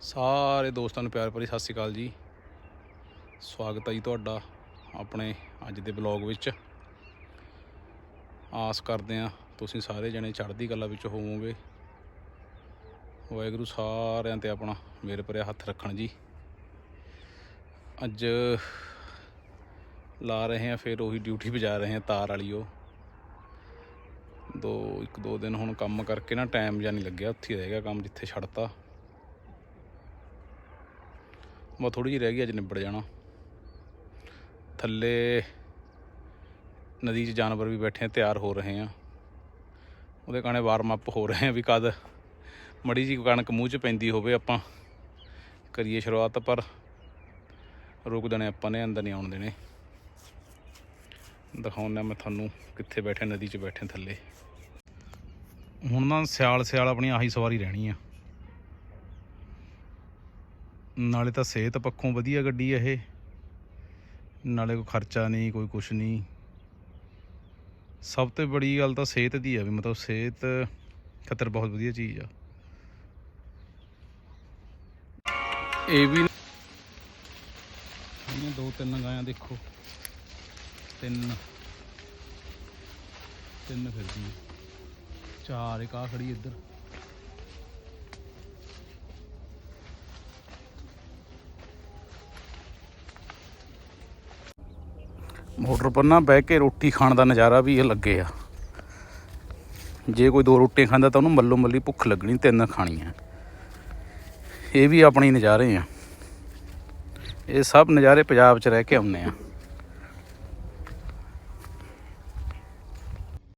ਸਾਰੇ ਦੋਸਤਾਂ ਨੂੰ ਪਿਆਰ ਭਰੀ ਸਤਿ ਸ਼੍ਰੀ ਅਕਾਲ ਜੀ। ਸਵਾਗਤ ਹੈ ਜੀ ਤੁਹਾਡਾ ਆਪਣੇ ਅੱਜ ਦੇ ਬਲੌਗ ਵਿੱਚ। ਆਸ ਕਰਦੇ ਆ ਤੁਸੀਂ ਸਾਰੇ ਜਣੇ ਚੜ੍ਹਦੀ ਕਲਾ ਵਿੱਚ ਹੋਵੋਗੇ। ਵਾਹਿਗੁਰੂ ਸਾਰਿਆਂ ਤੇ ਆਪਣਾ ਮੇਰੇ ਭਰਿਆ ਹੱਥ ਰੱਖਣ ਜੀ। ਅੱਜ ਲਾ ਰਹੇ ਆ ਫਿਰ ਉਹੀ ਡਿਊਟੀ ਵਜਾ ਰਹੇ ਆ ਤਾਰ ਵਾਲੀ ਉਹ। ਦੋ, ਇੱਕ ਦੋ ਦਿਨ ਹੁਣ ਕੰਮ ਕਰਕੇ ਨਾ ਟਾਈਮ ਜਾਂ ਨਹੀਂ ਲੱਗਿਆ, ਉੱਥੇ ਹੀ ਰਹਿ ਗਿਆ ਕੰਮ ਜਿੱਥੇ ਛੱਡਤਾ। ਮੈਂ ਥੋੜੀ ਜਿਹੀ ਰਹਿ ਗਈ, ਅੱਜ ਨਿਬੜ ਜਾਣਾ। ਥੱਲੇ ਨਦੀ 'ਚ ਜਾਨਵਰ ਵੀ ਬੈਠੇ ਤਿਆਰ ਹੋ ਰਹੇ ਆ। ਉਹਦੇ ਕਾਣੇ ਵਾਰਮ ਅਪ ਹੋ ਰਹੇ ਆ ਵੀ ਕਦ ਮੜੀ ਜੀ ਕਣਕ ਮੂੰਹ 'ਚ ਪੈਂਦੀ ਹੋਵੇ ਆਪਾਂ। ਕਰੀਏ ਸ਼ੁਰੂਆਤ ਪਰ ਰੁਕ ਦੇਣੇ ਆਪਾਂ ਨੇ, ਅੰਦਰ ਨਹੀਂ ਆਉਣ ਦੇਣੇ। ਦਿਖਾਉਂਦਾ ਮੈਂ ਤੁਹਾਨੂੰ ਕਿੱਥੇ ਬੈਠੇ, ਨਦੀ 'ਚ ਬੈਠੇ ਥੱਲੇ। ਹੁਣ ਨਾ ਸਿਆਲ ਸਿਆਲ ਆਪਣੀ ਆਹੀ ਸਵਾਰੀ ਰਹਿਣੀ ਆ। ਨਾਲੇ ਤਾਂ ਸਿਹਤ ਪੱਖੋਂ ਵਧੀਆ ਗੱਡੀ ਇਹ। ਨਾਲੇ ਕੋਈ ਖਰਚਾ ਨਹੀਂ ਕੋਈ ਕੁਛ ਨਹੀਂ। ਸਭ ਤੋਂ ਬੜੀ ਗੱਲ ਤਾਂ ਸਿਹਤ ਦੀ ਆ ਵੀ ਮਤਲਬ ਸਿਹਤ ਖਤਰ ਬਹੁਤ ਵਧੀਆ ਚੀਜ਼ ਆ। ਇਹ ਵੀ ਇਹਨੇ ਦੋ ਤਿੰਨ ਗਾਇਆਂ ਦੇਖੋ। ਤਿੰਨ। ਤਿੰਨ ਫਿਰਦੀ ਚਾਰ ਇੱਕ ਆ ਖੜੀ ਇੱਧਰ। ਮੋਟਰ ਪਰ ਨਾ ਬਹਿ ਕੇ ਰੋਟੀ ਖਾਣ ਦਾ ਨਜ਼ਾਰਾ ਵੀ ਇਹ ਲੱਗੇ ਆ। ਜੇ ਕੋਈ ਦੋ ਰੋਟੀਆਂ ਖਾਂਦਾ ਤਾਂ ਉਹਨੂੰ ਮੱਲੋ ਮੱਲੀ ਭੁੱਖ ਲੱਗਣੀ, ਤਿੰਨ ਖਾਣੀਆਂ। ਇਹ ਵੀ ਆਪਣੇ ਨਜ਼ਾਰੇ ਆ। ਇਹ ਸਭ ਨਜ਼ਾਰੇ ਪੰਜਾਬ 'ਚ ਰਹਿ ਕੇ ਆਉਂਦੇ ਆ।